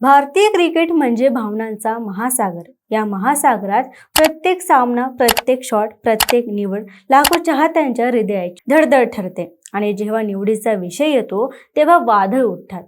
भारतीय क्रिकेट म्हणजे भावनांचा महासागर. या महासागरात प्रत्येक सामना प्रत्येक शॉट प्रत्येक निवड लाखो चाहत्यांच्या हृदयाची धडधड ठरते. आणि जेव्हा निवडीचा विषय येतो तेव्हा वादळ उठतात.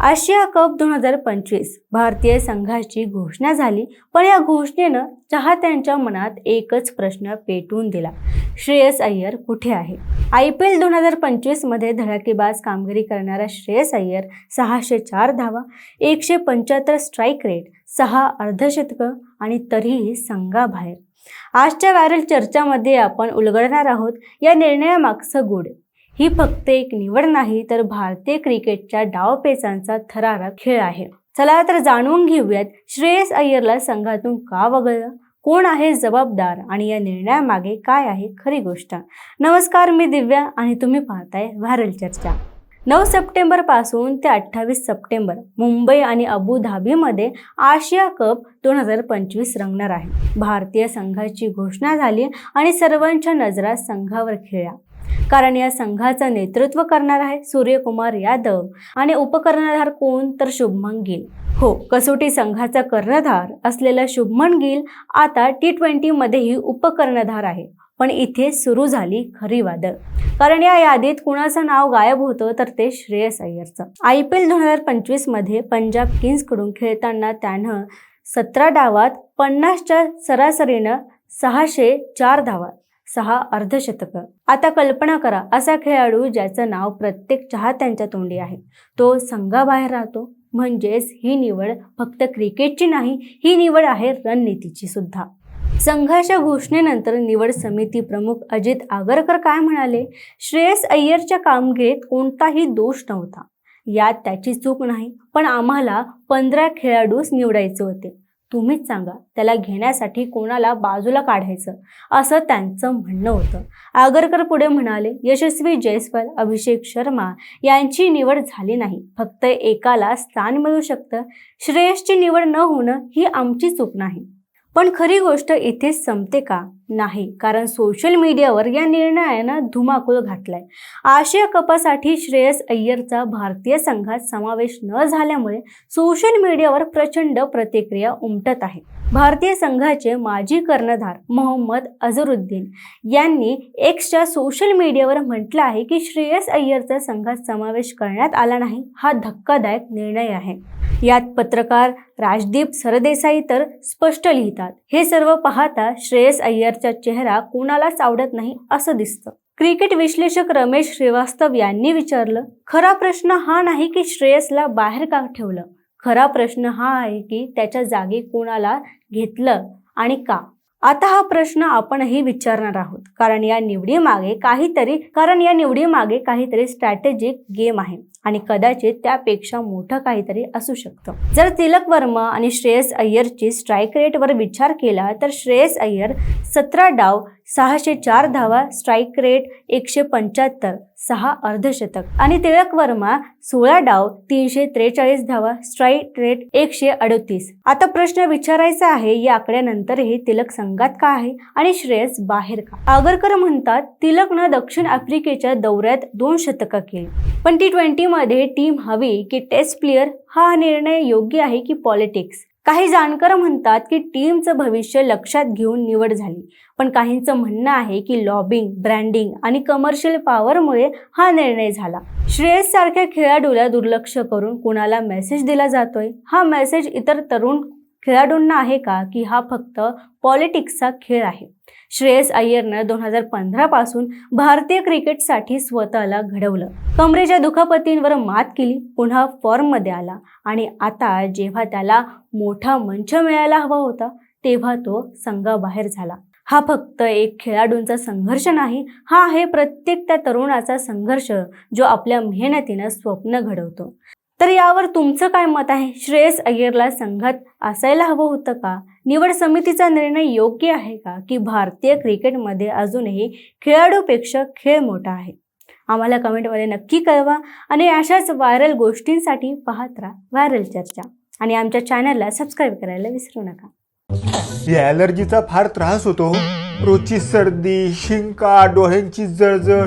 आशिया कप दोन हजार पंचवीस भारतीय संघाची घोषणा झाली पण या घोषणेनं चाहत्यांच्या मनात एकच प्रश्न पेटवून दिला. श्रेयस अय्यर कुठे आहे? आय पी एल दोन हजार पंचवीसमध्ये धडाकेबाज कामगिरी करणारा श्रेयस अय्यर सहाशे चार धावा एकशे पंच्याहत्तर स्ट्राईक रेट सहा अर्धशतकं आणि तरीही संघाबाहेर. आजच्या व्हायरल चर्चामध्ये आपण उलगडणार आहोत या निर्णयामागचं गुड ही फक्त एक निवड नाही तर भारतीय क्रिकेटच्या डावपेचांचा थरारा खेळ आहे. चला तर जाणून घेऊयात श्रेयस अय्यरला संघातून का वगळलं? कोण आहे जबाबदार आणि या निर्णयामागे काय आहे खरी गोष्ट? नमस्कार मी दिव्या आणि तुम्ही पाहताय व्हायरल चर्चा. नऊ सप्टेंबरपासून ते अठ्ठावीस सप्टेंबर मुंबई आणि अबू धाबीमध्ये आशिया कप दोन हजार पंचवीस रंगणार आहे. भारतीय संघाची घोषणा झाली आणि सर्वांच्या नजरा संघावर खेळल्या. कारण या संघाचं नेतृत्व करणार आहे सूर्यकुमार यादव. आणि उपकर्णधार कोण? तर शुभमन गिल. हो कसोटी संघाचा कर्णधार असलेला शुभमन गिल आता टी ट्वेंटीमध्येही उपकर्णधार आहे. पण इथे सुरू झाली खरी वादळ. कारण या यादीत कुणाचं नाव गायब होतं तर ते श्रेयस अय्यरचं. आय पी एल दोन हजार पंचवीसमध्ये पंजाब किंग्सकडून खेळताना त्यानं सतरा डावात पन्नासच्या सरासरीनं सहाशे चार धावा सहा अर्धशतकं. आता कल्पना करा असा खेळाडू ज्याचं नाव प्रत्येक चाहत्यांच्या तोंडी आहे. तो संघाबाहेर राहतो म्हणजेच ही निवड फक्त क्रिकेटची नाही ही निवड आहे रणनीतीची सुद्धा. संघाच्या घोषणेनंतर निवड समिती प्रमुख अजित आगरकर काय म्हणाले? श्रेयस अय्यरच्या कामगिरीत कोणताही दोष नव्हता. यात त्याची चूक नाही पण आम्हाला पंधरा खेळाडूच निवडायचे होते. तुम्हीच सांगा त्याला घेण्यासाठी कोणाला बाजूला काढायचं? असं त्यांचं म्हणणं होतं. आगरकर पुढे म्हणाले यशस्वी जयस्वाल अभिषेक शर्मा यांची निवड झाली नाही. फक्त एकाला स्थान मिळू शकतं. श्रेयसची निवड न होणं ही आमची चूक नाही. पण खरी गोष्ट इथेच संपते का? नाही. कारण सोशल मीडियावर या निर्णयानं धुमाकूळ घातलाय. आशिया कपासाठी श्रेयस अय्यरचा भारतीय संघात समावेश न झाल्यामुळे सोशल मीडियावर प्रचंड प्रतिक्रिया उमटत आहे. भारतीय संघाचे माजी कर्णधार मोहम्मद अझरुद्दीन यांनी एक्सच्या सोशल मीडियावर म्हटलं आहे की श्रेयस अय्यरचा संघात समावेश करण्यात आला नाही. हा धक्कादायक निर्णय आहे. यात पत्रकार राजदीप सरदेसाई तर स्पष्ट लिहितात. हे सर्व पाहता श्रेयस अय्यर अय्यरचा चेहरा कोणालाच आवडत नाही असं दिसतं. क्रिकेट विश्लेषक रमेश श्रीवास्तव यांनी विचारलं खरा प्रश्न हा नाही की श्रेयसला बाहेर का ठेवलं? खरा प्रश्न हा आहे की त्याच्या जागी कोणाला घेतलं आणि का? आता हा प्रश्न आपणही विचारणार आहोत. कारण या निवडीमागे काहीतरी कारण या निवडीमागे काहीतरी स्ट्रॅटेजिक गेम आहे. आणि कदाचित त्यापेक्षा मोठं काहीतरी असू शकतं. जर तिलक वर्मा आणि श्रेयस अय्यरची स्ट्राईक रेटवर विचार केला तर श्रेयस अय्यर सतरा डाव सहाशे चार धावा स्ट्राईक रेट एकशे पंच्याहत्तर सहा अर्धशतक. आणि तिलक वर्मा सोळा डाव तीनशे त्रेचाळीस धावा स्ट्राईक रेट एकशे अडतीस. आता प्रश्न विचारायचा आहे या आकड्यानंतरही तिलक संघात का आहे आणि श्रेयस बाहेर का? आगरकर म्हणतात तिलकनं दक्षिण आफ्रिकेच्या दौऱ्यात दोन शतकं केली. पण टी ट्वेंटी मध्ये टीम हवी की टेस्ट प्लेयर हा निर्णय योग्य आहे की पॉलिटिक्स? काही जाणकार म्हणतात की टीमचं भविष्य लक्षात घेऊन निवड झाली. पण काहींचं म्हणणं आहे की लॉबिंग ब्रँडिंग आणि कमर्शियल पॉवरमुळे हा निर्णय झाला. श्रेयस सारख्या खेळाडूला दुर्लक्ष करून कुणाला मेसेज दिला जातोय? हा मेसेज इतर तरुण खेळाडूंना आहे का की हा फक्त पॉलिटिक्सचा खेळ आहे? श्रेयस अय्यरनं दोन हजार पंधरा पासून भारतीय क्रिकेटसाठी स्वतःला घडवलं. कमरेच्या दुखापतींवर मात केली पुन्हा फॉर्ममध्ये आला आणि आता जेव्हा त्याला मोठा मंच मिळायला हवा होता तेव्हा तो संघाबाहेर झाला. हा फक्त एक खेळाडूंचा संघर्ष नाही हा आहे प्रत्येक त्या तरुणाचा संघर्ष जो आपल्या मेहनतीनं स्वप्न घडवतो. तर यावर तुमचं काय मत आहे? श्रेयस अय्यरला संघात असायला हवं होतं का? निवड समितीचा निर्णय योग्य आहे का? की भारतीय क्रिकेटमध्ये अजूनही खेळाडूपेक्षा खेळ मोठा आहे? आम्हाला कमेंटमध्ये नक्की कळवा आणि अशाच व्हायरल गोष्टींसाठी पाहत राहा व्हायरल चर्चा. आणि आमच्या चॅनलला सबस्क्राईब करायला विसरू नका. या ॲलर्जीचा फार त्रास होतो हो. रोजची सर्दी शिंका डोळ्यांची जळजळ